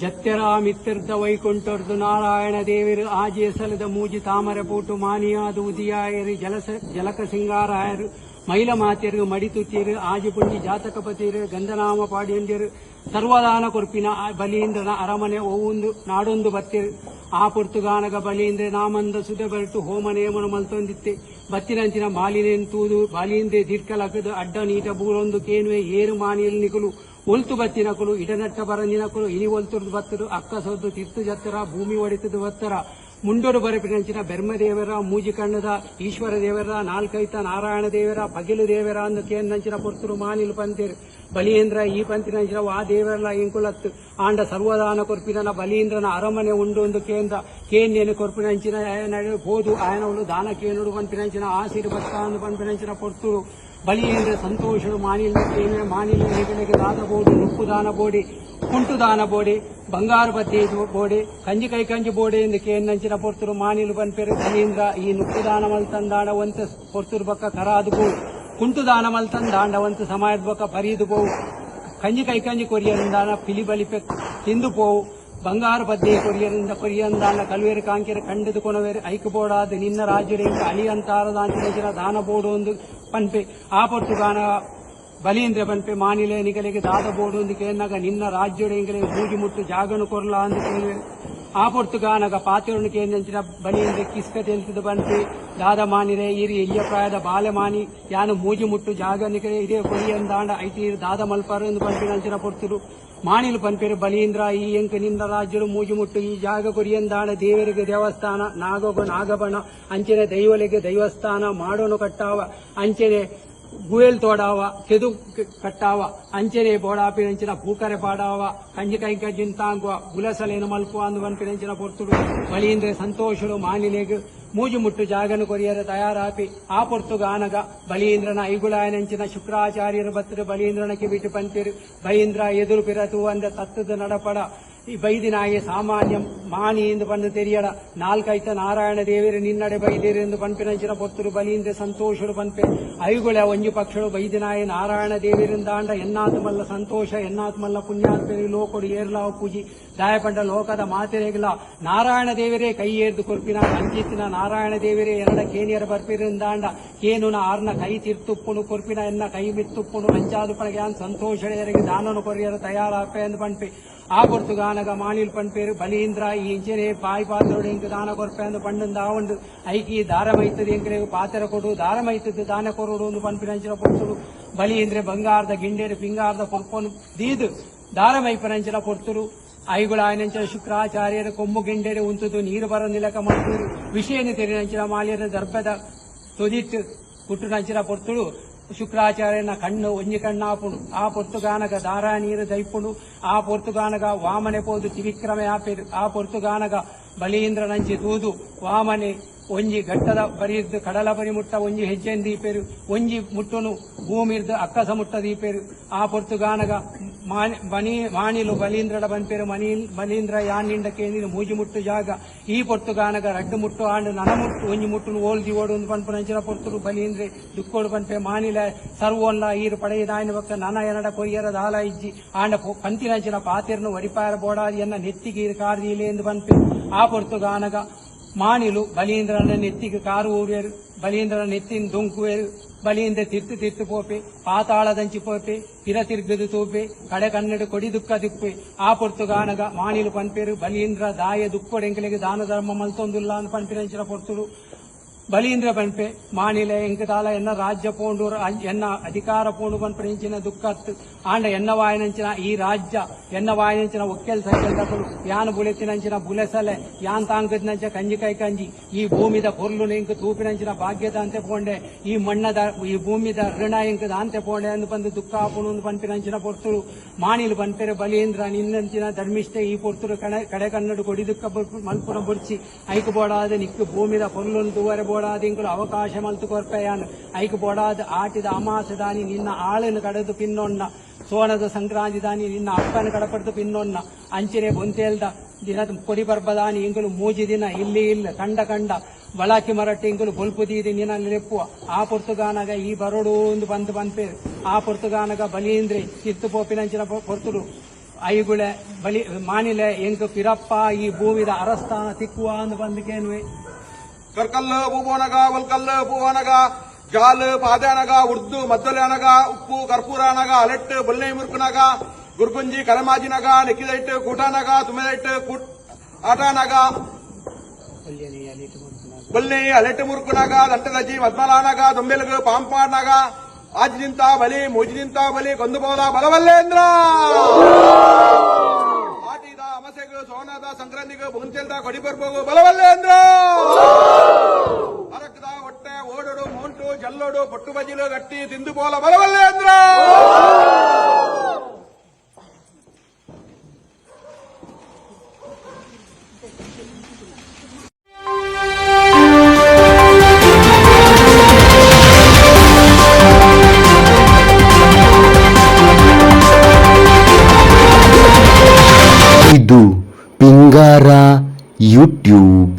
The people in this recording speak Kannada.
ಜತ್ಯರ ಮಿತ್ತಿರ್ದ ವೈಕುಂಠರ್ದು ನಾರಾಯಣ ದೇವಿರು ಆಜೆ ಸಲದ ಮೂಜಿ ತಾಮರ ಪೋಟು ಮಾನಿಯಾದು ಉದಿಯಾಯರು ಜಲಸ ಜಲಕ ಸಿಂಗಾರಾಯರು ಮೈಲ ಮಾತೆಯರು ಮಡಿತುತ್ತಿಯರು ಜಾತಕ ಜಾತಕಪತಿಯರು ಗಂಧನಾಮ ಪಾಡಿಯಂದಿರು ಸರ್ವದಾನ ಕೊರ್ಪಿನ ಬಲೀಂದ್ರನ ಅರಮನೆ ಓವೊಂದು ನಾಡೊಂದು ಬತ್ತಿರು. ಆ ಪುರ್ತುಗಾನಗ ಬಲೀಂದ್ರ ನಾಮಂದ ಸುದೆ ಬರಟು ಹೋಮ ನೇಮನ ಮಲ್ತೊಂದಿತ್ತೆ. ಬತ್ತಿನಂಚಿನ ಮಾಲಿನೇನ್ ತೂದು ಬಾಲೀಂದ್ರೆ ದಿರ್ಕಲಕದು ಅಡ್ಡ ನೀಟ ಬೂರೊಂದು ಕೇನುವೆ ಏರು ಮಾನಿಯಲ್ಲಿ ನಿಕುಲು ಒಲ್ತು ಬತ್ತಿನಕುಲು ಇಡನಟ್ಟ ಬರನಿನಕುಲು ಇನಿ ಒಲ್ತುರ್ದು ಬತ್ತರು ಅಕ್ಕ ಸೊದ್ದು ತಿರ್ತು ಜತ್ತರ ಭೂಮಿ ಒಡಿತದು ಬತ್ತರ ಮುಂಡೋಡು ಬರಪಿನಂಚಿನ ಬೆರ್ಮದೇವರ ಮೂಜಿ ಕಣ್ಣದ ಈಶ್ವರ ದೇವರ ನಾಲ್ಕೈತ ನಾರಾಯಣ ದೇವರ ಪಗಿಲು ದೇವರ ಅಂದು ಕೇಂದ್ರಂಚಿನ ಪುರ್ತರು ಮಾನಿಲು ಪಂತಿರ್ ಬಲೀಂದ್ರ ಈ ಪಂತಿನಂಚಿನ ಆ ದೇವರಲ್ಲ ಇಂಕುಲತ್ತು ಆಂಡ ಸರ್ವದಾನ ಕೊರ್ಪಿನ ಬಲೀಂದ್ರನ ಅರಮನೆ ಉಂಡು ಒಂದು ಕೇಂದ್ರ ಕೇನ್ಯನು ಕೊರ್ಪಿನಂಚಿನ ನಡೆ ಹೋದು ಆಯನವಳು ದಾನ ಕೇನುಡು ಪಂಪಿನಂಚಿನ ಆಸಿರು ಭಕ್ತ ಅಂದು ಪಂಪಿನಂಚಿನ ಪೊರ್ತರು ಬಲಿಯೇಂದ್ರ ಸಂತೋಷರು ಮಾನಿಲ ಮಾನಿಲು, ಹೆಗಲಿಗೆ ದಾನ ಬೋಡಿ, ನುಪ್ಪು ದಾನ ಬೋಡಿ, ಕುಂಟು ದಾನ ಬೋಡಿ, ಬಂಗಾರ ಬದ್ದಿ ಬೋಡಿ, ಕಂಜಿ ಕೈ ಕಂಜಿ ಬೋಡಿ ಎಂದು ಕೇನ್ನಂಚಿನ ಪೊರ್ತರು ಮಾನಿಲು ಬನ್ಪೆರು ಬಲೀಂದ್ರ ಈ ನುಪ್ಪು ದಾನ ಮಲ್ತಂದಾಣ ಒಂತ ಪೊರ್ತರು ಬಕ್ಕ ಕರಾದು ಬೋ ಕುಂಟು ದಾನ ಮಲ್ತಂದಾಂಡ ಒಂತ ಸಮಾಯದ ಬಕ್ಕ ಪರೀದು ಬೋವು. ಕಂಜಿ ಕೈ ಕಂಜಿ ಕೊರಿಯರಿಂದಾನ ಪಿಲಿ ಬಲಿಪೆ ತಿಂದು ಪೋವು ಬಂಗಾರ ಬದ್ದೆ ಕೊರಿಯರಿಂದ ಕೊರಿಯಂದಾನ ಕಲ್ವೇರು ಕಾಂಕೆರೆ ಕಂಡದು ಕೊನವೇರು ಐಕಬೋಡಾದ ನಿನ್ನ ರಾಜ್ಯರಿಂದ ಅಲಿಯಂತಾರದಾಂಚಿನ ದಾನ ಬೋಡು ಒಂದು ಪನ್ಪೆ ಆಪತ್ತು ಗಾನ ಬಲೀಂದ್ರ ಪನ್ಪೆ ಮಾನಿಲೆ ನಿಗಲಿಗೆ ದಾದ ಬೋಡು ಒಂದು ಕೇನಾಗ ನಿನ್ನ ರಾಜ್ಯಡೆಂಗಲೆ ಮೂಜಿ ಮುಟ್ಟು ಜಾಗನು ಕೊರಲ ಅಂದು ಕೇಳುವೆ. ಪಾತ್ರವನ್ನು ಕೇಂದ್ರಂಚಿನ ಬಲಿಯಿಂದ ಕಿಸ್ಕ ತೆಲ್ತಿದ ಬಂತೆ. ದಾದ ಮಾನಿರೆ ಈರಿ ಇಲ್ಲಿಯ ಪ್ರಾಯದ ಬಾಲೆ ಮಾನಿ ಯಾನು ಮೂಜಿ ಮುಟ್ಟು ಜಾಗ ನಿಕಲೆ ಇದೇ ಕೊರಿಯಂದಾಂಡ ಐಟಿ ದಾದ ಮಲ್ಪಾರು ಎಂದು ಪಂಪಿನಂಚಿನ ಪೊರ್ತರು. ಮಾಣಿಲು ಪಂಪೇರು ಬಲೀಂದ್ರ ಈ ಎಂಕ ನಿಂದ ರಾಜ್ಯರು ಮೂಜು ಮುಟ್ಟು, ಈ ಜಾಗ ಕೊರಿಯಂದಾಣ ದೇವರಿಗೆ ದೇವಸ್ಥಾನ, ನಾಗೋಗ ನಾಗಬಣ ಅಂಚೆನೆ ದೈವಲಿಗೆ ದೈವಸ್ಥಾನ, ಮಾಡೋನು ಕಟ್ಟಾವ, ಅಂಚನೆ ಗುಯಲ್ ತೋಡಾವ, ಕೆದು ಕಟ್ಟಾವ, ಅಂಚನೆ ಬೋಡಾಪಿನಂಚಿನ ಪೂಕರೆ ಪಾಡಾವ ಕಂಜಿ ಕೈ ಜಿಂತಾಂಗುವ, ಗುಲಸಲೇನು ಮಲ್ಪು ಅಂದು ಪಂಪಿನಂಚಿನ ಪೊರ್ತುಡು ಬಲೀಂದ್ರ ಸಂತೋಷರು ಮಾನಿಲೆಗೆ ಮೂಜು ಮುಟ್ಟು ಜಾಗನು ಕೊರಿಯರ ತಯಾರಾಪಿ, ಆ ಪೊರ್ತುಗಾನಗ ಬಲೀಂದ್ರನ ಐಗುಳಾಯನಂಚಿನ ಶುಕ್ರಾಚಾರ್ಯರು ಬತ್ತರು ಬಲೀಂದ್ರನಕ್ಕೆ ಬಿಟ್ಟು ಪಂತಿರು ಬಲೀಂದ್ರ ಎದುರು ಪಿರತು ಅಂದ ತತ್ತದ ನಡಪಡ ಈ ಬೈದಿನಾಯಿ ಸಾಮಾನ್ಯ ಮಾನಿ ಎಂದು ಬಂದು ತೆರಿಯಡ ನಾಲ್ಕೈತ ನಾರಾಯಣ ದೇವರು, ನಿನ್ನಡೆ ಬೈದೇರಿ ಎಂದು ಪಂಪಿನಂಚಿನ ಪೊತ್ತರು ಬಲಿಯಿಂದ ಸಂತೋಷರು ಪಂಪೆ ಐಗುಳ ಒಂಜು ಪಕ್ಷಳು ಬೈದಿನಾಯಿ ನಾರಾಯಣ ದೇವಿರಿಂದಾಂಡ ಎನ್ನಾತ್ಮಲ್ಲ ಸಂತೋಷ ಎನ್ನಾತ್ಮಲ್ಲ ಪುಣ್ಯಾತ್ಮರಿ ಲೋಕೊಡು ಏರ್ಲಾವ ಪೂಜಿ. ದಾಯಪಂಡ ಲೋಕದ ಮಾತೆರೆಗಿಲ್ಲ ನಾರಾಯಣ ದೇವರೇ, ಕೈ ಏರ್ದು ಕೊರ್ಪಿನ ಅಂಜಿತ್ತಿನ ನಾರಾಯಣ ದೇವರೇ, ಎರಡ ಕೇನಿಯರ ಬರ್ಪಿರಿಂದಾಂಡ ಕೇನುನ ಆರ್ನ ಕೈ ತಿರ್ತುಪ್ಪುನು ಕೊರ್ಪಿನ ಎನ್ನ ಕೈ ಮಿತ್ತುಪ್ಪುನು ಅಂಚಾದು ಸಂತೋಷ ಎರಗಿ ದಾನನು ಕೊರಿಯರು ತಯಾರಾಪೆ ಎಂದು ಆ ಪೊರ್ತುಗಾನಗ ಮಾನಿಲ್ ಪಂಪೇರು ಬಲೀಂದ್ರ ಈ ಇಂಚನೆ ಪಾಯಿ ಪಾತ್ರೋಡು ಇಂಕ ದಾನ ಕೊರ್ಪೆ ಅಂದು ಪಂಡಂದ ಆವಂಡು ಐಕಿ ದಾರಮೈತದ ಎಂಕರೆ ಪಾತ್ರ ಕೊಡು ದಾರಮೈತದ ದಾನ ಕೊರೋಡು ಒಂದು ಪಂಪಿನಂಚಿನ ಪೊರ್ತುಡು ಬಲೀಂದ್ರೆ ಬಂಗಾರದ ಗಿಂಡೇರು ಪಿಂಗಾರದ ಪೊರ್ಪೊನು ದೀದು ದಾರಮೈಪನಂಚಿನ ಪೊರ್ತುಡು ಐಗುಳ ಆಯನಂಚಿನ ಶುಕ್ರಾಚಾರ್ಯರ ಕೊಮ್ಮು ಗಿಂಡೇರು ಉಂತುದು ನೀರು ಬರ ನಿಲಕ ಮಾಡ್ತಿರು ವಿಷಯನ ತೆರಿನಂಚಿನ ಮಾಲಿಯರ ದರ್ಭದ ತುದಿಟ್ಟು ಕುಟ್ಟುನಂಚಿನ ಪೊರ್ತುಡು ಶುಕ್ರಾಚಾರ್ಯನ ಕಣ್ಣು ಒಂಜಿ ಕಣ್ಣಾಪುಡು ಆ ಪೊರ್ತುಗಾನಗ ದಾರಾ ನೀರು ದೈಪುಡು ಆ ಪೊರ್ತುಗಾನಗ ವಾಮನೆ ಪೋದು ತ್ರಿವಿಕ್ರಮ ಆಪೆರು ಆ ಪೊರ್ತುಗಾನಗ ಬಲೀಂದ್ರ ನಂಚಿ ತೂದು ವಾಮನೆ ಒಂಜಿ ಘಟ್ಟದ ಬರಿದ್ದು ಕಡಲ ಬರಿ ಮುಟ್ಟ ಒಂಜಿ ಹೆಜ್ಜೆನ್ ದೀಪೇರು ಒಂಜಿ ಮುಟ್ಟುನು ಭೂಮಿರ್ದ ಅಕ್ಕಸ ಮುಟ್ಟ ದೀಪೇರು ಆ ಪೊರ್ತುಗಾನಗ ಮನಿ ಮಾಣಿಲು ಬಲೀಂದ್ರಡ ಬಂಪೇರು ಮಣಿ ಬಲೀಂದ್ರ ಯಾನಿಂಡ ಕೇಂದ್ರ ಮೂಜಿ ಮುಟ್ಟು ಜಾಗ. ಈ ಪೊರ್ತುಗಾನಗ ರಡ್ಡು ಮುಟ್ಟು ಆಂಡ ನನ ಮುಟ್ಟು ಒಂಜಿ ಮುಟ್ಟುನು ಓಲ್ ಓಡು ಒಂದು ಪನ್ಪು ನಂಚಿನ ಪೊರ್ತುಡು ಬಲೀಂದ್ರೆ ದುಕ್ಕೋಡು ಪನ್ಪೆ ಮಾನಿಲ ಸರ್ವೋಲ್ಲ ಈರು ಪಡೆಯದಾಯನ ಬಕ್ಕ ನನ ಎನಡ ಕೊಯ್ಯರ ದಾಲ ಇಜ್ಜಿ. ಆಂಡ ಪಂತಿನಂಚಿನ ಪಾತಿರ್ನು ವರಿಪಾರ ಬೋಡಾದಿ ಎನ್ನ ನೆತ್ತಿಗೆ ಕಾರ್ದಿಲೆ ಎಂದು ಪನ್ಪೆ ಆ ಪೊರ್ತುಗಾನಗ ಮಾಣಿಲು ಬಲೀಂದ್ರನ ನೆತ್ತಿಗೆ ಕಾರು ಊರೇರು ಬಲೀಂದ್ರನ ನೆತ್ತಿನ ದುಂಕುವೇರು ಬಲೀಂದ್ರ ತಿರ್ತು ತಿರ್ತು ಪೋಪೆ ಪಾತಾಳದಂಚಿ ಪೋಪೆ ಪಿರ ತಿರ್ಗದು ತೂಪೆ ಕಡೆ ಕನ್ನಡ ಕೊಡಿ ದುಃಖ ದಿಪ್ಪೆ ಆ ಪೊರ್ತುಗಾನಗ ಮಾಣಿಲು ಪನ್ಪೇರು ಬಲೀಂದ್ರ ದಾಯ ದುಕ್ಕೊಡೆಂಕಲಿಗೆ ದಾನ ಧರ್ಮ ಮಲ್ತೊಂದುಲ್ಲ ಅಂತ ಪನ್ಪಿರಂಚಿನ ಪೊರ್ತುಡು ಬಲೀಂದ್ರ ಪನ್ಪೆ ಮಾನಿಲ ಎಂಕದಾಲ ಎನ್ನ ರಾಜ್ಯ ಪೋಂಡು ರಾ- ಎನ್ನ ಅಧಿಕಾರ ಪೋಂಡು ಪನ್ಪರಿಂಚಿನ ದುಃಖತ್ತು ಆಂಡ ಎನ್ನ ವಾಯನಂಚಿನ ಈ ರಾಜ್ಯ ಎನ್ನ ವಾಯನಂಚಿನ ಒಕ್ಕೆಲ್ ಸೈಕಲ್ ತಗಳು ಯಾನ್ ಬುಲೆತಿನಂಚಿನ ಬುಲೆಸಲೆ ಯಾನ್ ತಾಂಕದ್ನಂಚ ಕಂಜಿ ಕೈ ಕಂಜಿ ಈ ಭೂಮಿದ ಪೊರ್ಲು ಎಂಕ ತೂಪಿನಂಚಿನ ಭಾಗ್ಯದ ಅಂತೆ ಪೋಂಡೆ ಈ ಮಣ್ಣದ ಈ ಭೂಮಿದ ಋಣ ಎಂಕದ ಅಂತೆ ಪೋಂಡೆ ಅಂದು ಬಂದು ದುಃಖ ಆಪುನು ಅಂದು ಪನ್ಪಿನಂಚಿನ ಪೊರ್ತುರು ಮಾಣಿಲು ಪನ್ಪೆರೆ ಬಲೀಂದ್ರ ನಿನ್ನಂಚಿನ ಧರ್ಮಿಷ್ಠೆ ಈ ಪೊರ್ತುರು ಕಡೆ ಕಡೆ ಕನ್ನಡ ಕೊಡಿ ದುಃಖ ಮಲ್ಪುರ ಬುಡ್ಚಿ ಐಕು ಬೋಡಾದ ನಿಕ್ಕು ಭೂಮಿದ ಪೊರ್ಲೊಂದು ತೂವರೆ ಅವಕಾಶ ಮಲ್ತು ಕೊರ್ಪೆಯಾನ್. ಐಕ್ ಬೋಡಾದ ಆಟಿದ ಅಮಾಸ ದಾನಿ ನಿನ್ನ ಆಳನ್ನು ಕಡದು ಪಿನ್ನೊಣ್ಣ. ಸೋನದ ಸಂಕ್ರಾಂತಿ ದಾನಿ ನಿನ್ನ ಅಪ್ಪನ ಕಡಪಡ್ದು ಪಿನ್ನೊಣ್ಣ. ಅಂಚನೆ ಬೊಂತೇಲ್ದ ದಿನ ಕೊಡಿ ಬರ್ಬದಾನಿ ಇಂಗುಲು ಮೂಜಿ ದಿನ ಇಲ್ಲಿ ಇಲ್ಲ, ಕಂಡ ಕಂಡ. ಬಳಾಕಿ ಮರಟ್ಟಿ ಇಂಗುಲು ಬೊಲ್ಪು ದೀದಿ ನಿನ್ನ ಲೆಪ್ಪುವ ಆ ಪೊರ್ತುಗಾನಗ ಈ ಬರೋಡು ಒಂದು ಬಂದು ಬಂತೆ ಆ ಪೊರ್ತುಗಾನಗ ಬಲೀಂದ್ರಿ ಕಿತ್ತು ಪೋಪಿನಂಚಿನ ಪೊರ್ತುಡು ಐಗುಳೆ ಬಲಿ, ಮಾನಿಲೆ ಎಂಕು ಪಿರಪ್ಪ ಈ ಭೂಮಿದ ಅರಸ್ಥಾನ ತಿಕ್ಕುವ ಅಂದು ಕರ್ಕಲ್ಲು ಭೂಬೋನಗ ಒಲ್ಕಲ್ಲು ಭೂವನಗ ಜಾಲ್ ಪಾದ್ಯಾನಗ ಉರ್ದು ಮದ್ದಲೆನಗ ಉಪ್ಪು ಕರ್ಪೂರ ಅನಗ ಅಲೆಟ್ಟು ಬಲ್ಲೆ ಮುರುಕನಗ ಗುರ್ಗುಂಜಿ ಕರಮಾಜಿನಗ ನೆಕ್ಕಿದೈಟ್ ಕೂಟಾನಗ ತುಮೆದೈಟ್ ಕೂಟ್ ಆಟಾನಗ ಬಲ್ಲೆ ಅಲೆಟ್ಟು ಮುರುಕನಗ ದಂಟದಜ್ಜಿ ಮದ್ಮಲಾನಗ ದೊಂಬೆಲಗು ಪಾಂಪಾಡ್ನಗ ಆಜ್ನಿಂತ ಬಲಿ ಮೂಜಿನಿಂತ ಬಲಿ ಕೊಂದುಬೋದ ಬಲವಲ್ಲೇಂದ್ರ ಆಟಿದ ಅಮಸೆಗು ಸೋನದ ಸಂಕ್ರಾಂತಿಗೂ ಬುಂಚೆಲ್ದ ಕೊಡಿ ಬರ್ಬೋಗು ಬಲವಲ್ಲೇಂದ್ರ ಅರಕದ ಹೊಟ್ಟೆ ಓಡೋಡು ಮೌಂಟು ಜಲ್ಲೋಡು ಪೊಟ್ಟು ಬಜಿಲು ಗಟ್ಟಿ ತಿಂದು ಬೋಲ ಬಲವಲ್ಲೇಂದ್ರ ಇದು ಪಿಂಗಾರ ಯೂಟ್ಯೂಬ್